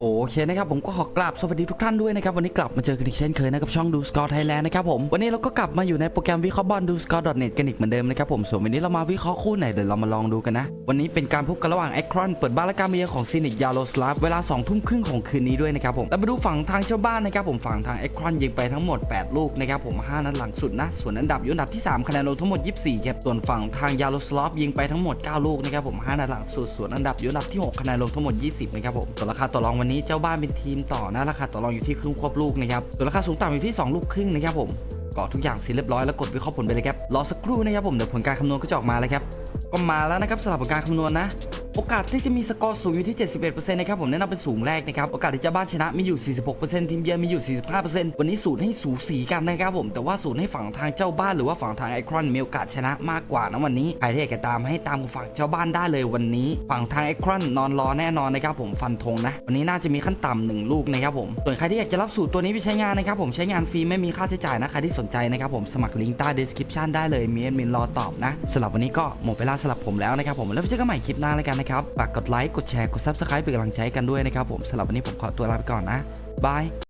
o โอเคนะครับผมก็ขอกราบสวัสดีทุกท่านด้วยนะครับวันนี้กลับมาเจอกันอีกเช่นเคยนะกับช่องดูสกอร์ไทยแลนด์นะครับผมวันนี้เราก็กลับมาอยู่ในโปรแกรมวิเคราะห์บอลดูสกอร์ .net กันอีกเหมือนเดิมนะครับผมส่วนวันนี้เรามาวิเคราะห์คู่ไหนเดี๋ยวเรามาลองดูกันนะ วันนี้เป็นการพบกันระหว่างแอครอนเปิดบ้านและการมาเยือนของซีนิกยาโลสลาฟเวลา2ทุ่มครึ่งของคืนนี้ด้วยนะครับผมแล้วมาดูฝั่งทางเจ้าบ้านนะครับผมฝั่งทางแอครอนยิงไปทั้งหมด 8 ลูกนะครับผม5นัดหลังสุดนะส่วนอันดับอยู่อันดับที่3คะแนนรวมทั้งหมด 24ครับส่วนฝั่งทางยาโลสลาฟยิงไปทั้งหมด 9 ลูกนะครับผม5นัดหลังสุดส่วนอันดับอยู่อันดับที่ 6คะแนนรวมทั้งหมด 20นะครับผมส่วนราคาต่อรองวันนี้จ้าบ้านเป็นทีมต่อนะราคาต่อรองอยู่ที่ครึ่งควบลูกนะครับส่วนราคาสูงต่ำอยู่ที่ 2 ลูกครึ่งนะครับผมก็ทุกอย่างเสร็จเรียบร้อยแล้วกดวิเคราะห์ผลไปเลยครับรอสักครู่นะครับผมเดี๋ยวผลการคำนวณก็จะออกมาแล้วครับก็มาแล้วนะครับสำหรับผลการคำนวณนะ โอกาสที่จะมีสกอร์สูงอยู่ที่ 71%นะครับผมแนะนำเป็นสูงแรกนะครับ โอกาสที่จะบ้านชนะมีอยู่ 46%ทีมเยือนมีอยู่ 45%วันนี้สูตรให้สูสีกันนะครับผม แต่ว่าสูตรให้ฝั่งทางเจ้าบ้านหรือว่าฝั่งทางไอครอนมีโอกาสชนะมากกว่านะวันนี้ใครที่อยากจะตามให้ตามฝั่งเจ้าบ้านได้เลยวันนี้ ฝั่งทางไอครอนนอนรอแน่นอนนะครับผมฟันธงนะ วันนี้น่าจะมีขั้นต่ำหนึ่งลูกนะครับผม ส่วนใครที่อยากจะรับสูตรตัวนี้ไปใช้งานนะครับผมใช้งานฟรีไม่มีค่าใช้จ่ายนะใครที่สนใจนะครับผมสมัครลิงก์ใต้ description ได้เลยมีแอดมินรอตอบนะสำหรับวันนี้ก็หมดเวลาสำหรับผมแล้วนะครับผมแล้วเจอกันใหม่คลิปหน้าแล้วกันนะครับฝากกดไลค์กดแชร์กด subscribe เป็นกำลังใจกันด้วยนะครับผมสำหรับวันนี้ผมขอตัวลาไปก่อนนะบาย